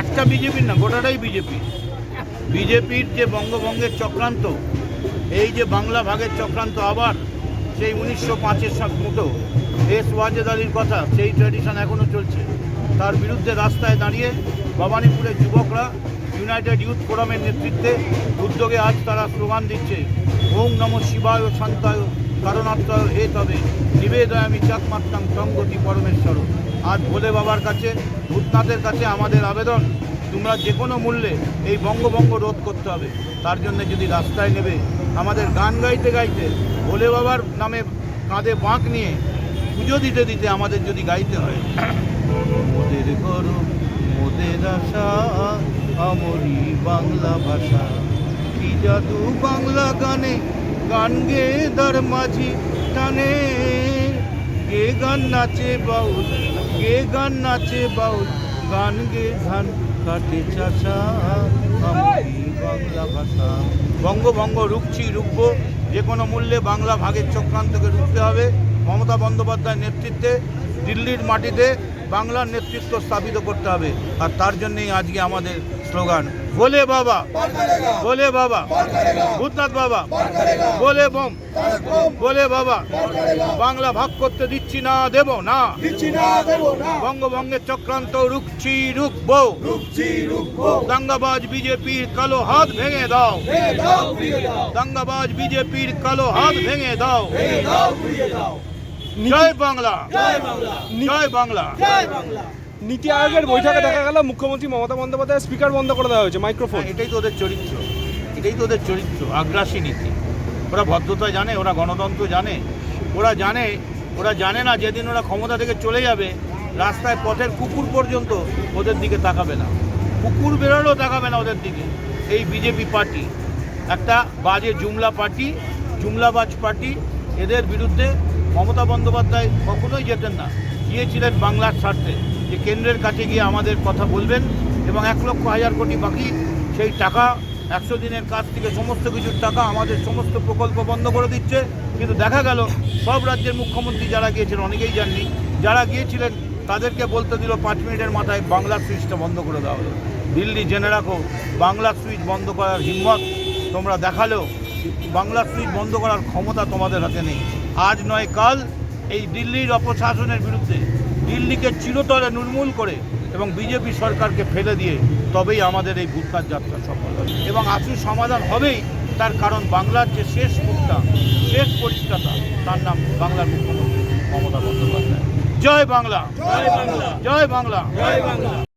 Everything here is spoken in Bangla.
একটা বিজেপির না, গোটাটাই বিজেপি। বিজেপির যে বঙ্গভঙ্গের চক্রান্ত, এই যে বাংলা ভাগের চক্রান্ত আবার, সেই উনিশশো পাঁচের মতো এস ওয়াজেদ আলীর কথা, সেই ট্র্যাডিশন এখনও চলছে। তার বিরুদ্ধে রাস্তায় দাঁড়িয়ে ভবানীপুরের যুবকরা ইউনাইটেড ইউথ ফোরামের নেতৃত্বে উদ্যোগে আজ তারা স্লোগান দিচ্ছে। ওম নম শিবায় শান্তায় কারণাত্ময় হে তবে। নিবেদয়ামি চাক মাত্রাং সঙ্গতি পরমেশ্বর। আজ ভোলে বাবার কাছে, ভূতনাথের কাছে আমাদের আবেদন। তোমরা যে কোনো মূল্যে এই বঙ্গভঙ্গ রোধ করতে হবে। তার জন্য যদি রাস্তায় নেবে, আমাদের গান গাইতে গাইতে ভোলে বাবার নামে কাঁধে বাঁক নিয়ে পুজো দিতে দিতে আমাদের যদি গাইতে হয়। মোদের গরম, মোদের আশা, আমরি বাংলা ভাষা। কি জাদু বাংলা গানে গান গে দার মাঝি টানে? গে গান নাচে বাউল, গে গান নাচে বাউল, গান গে ধান কাটে চাচা আমরি বাংলা ভাষা। বঙ্গভঙ্গ রুখছি, রুখব। যে কোনো মূল্যে বাংলা ভাগের চক্রান্তকে রুখতে হবে। মমতা বন্দ্যোপাধ্যায়ের নেতৃত্বে দিল্লির মাটিতে বাংলার নেতৃত্ব স্থাপিত করতে হবে। আর তার জন্যই আজকে আমাদের স্লোগান বলে বাবা বলে বাবা ভূতনাথ বাবা বলে বম বলে বাবা বাংলা ভাগ করতে দিচ্ছি না দেব না। দিচ্ছি না দেবো না। বঙ্গভঙ্গের চক্রান্ত রুখছি রুখবো। দাঙ্গাবাজ বিজেপির কালো হাত ভেঙে দাও। দাও দাঙ্গাবাজ বিজেপির কালো হাত ভেঙে দাও। দাও ভেঙে দাও। জয় বাংলা। জয় বাংলা। নীতি আয়োগের বৈঠকে দেখা গেল মুখ্যমন্ত্রী মমতা বন্দ্যোপাধ্যায়ের স্পিকার বন্ধ করে দেওয়া হয়েছে মাইক্রোফোন। হ্যাঁ, এটাই তো ওদের চরিত্র। এটাই তো ওদের চরিত্র আগ্রাসী নীতি। ওরা ভদ্রতা জানে ওরা গণতন্ত্র জানে। ওরা জানে ওরা জানে না যেদিন ওরা ক্ষমতা থেকে চলে যাবে রাস্তায় পথের কুকুর পর্যন্ত ওদের দিকে তাকাবে না। কুকুর বেরোলেও তাকাবে না ওদের দিকে। এই বিজেপি পার্টি একটা বাজে জুমলা পার্টি জুমলাবাজ পার্টি এদের বিরুদ্ধে মমতা বন্দ্যোপাধ্যায় কখনোই যেতেন না। গিয়েছিলেন বাংলার স্বার্থে। যে কেন্দ্রের কাছে গিয়ে আমাদের কথা বলবেন এবং এক লক্ষ হাজার কোটি বাকি, সেই টাকা, একশো দিনের কাজ থেকে সমস্ত কিছুর টাকা আমাদের সমস্ত প্রকল্প বন্ধ করে দিচ্ছে। কিন্তু দেখা গেল, সব রাজ্যের মুখ্যমন্ত্রী যারা গিয়েছিলেন অনেকেই যাননি। যারা গিয়েছিলেন, তাদেরকে বলতে দিল, পাঁচ মিনিটের মাথায় বাংলা সুইচটা বন্ধ করে দেওয়া হলো। দিল্লি জেনে রাখো বাংলা সুইচ বন্ধ করার হিম্মত তোমরা দেখালেও বাংলা সুইচ বন্ধ করার ক্ষমতা তোমাদের হাতে নেই। আজ নয় কাল এই দিল্লির অপশাসনের বিরুদ্ধে দিল্লিকে চিরতরে নির্মূল করে এবং বিজেপি সরকারকে ফেলে দিয়ে তবেই আমাদের এই ভূতনাথ যাত্রা সফল হবে। এবং আসু সমাধান হবেই তার কারণ বাংলার যে শেষ মুক্তা শেষ পরিষ্কারতা তার নাম বাংলার মুখ্যমন্ত্রী মমতা বন্দ্যোপাধ্যায়। জয় বাংলা! জয় বাংলা! জয় বাংলা! জয় বাংলা!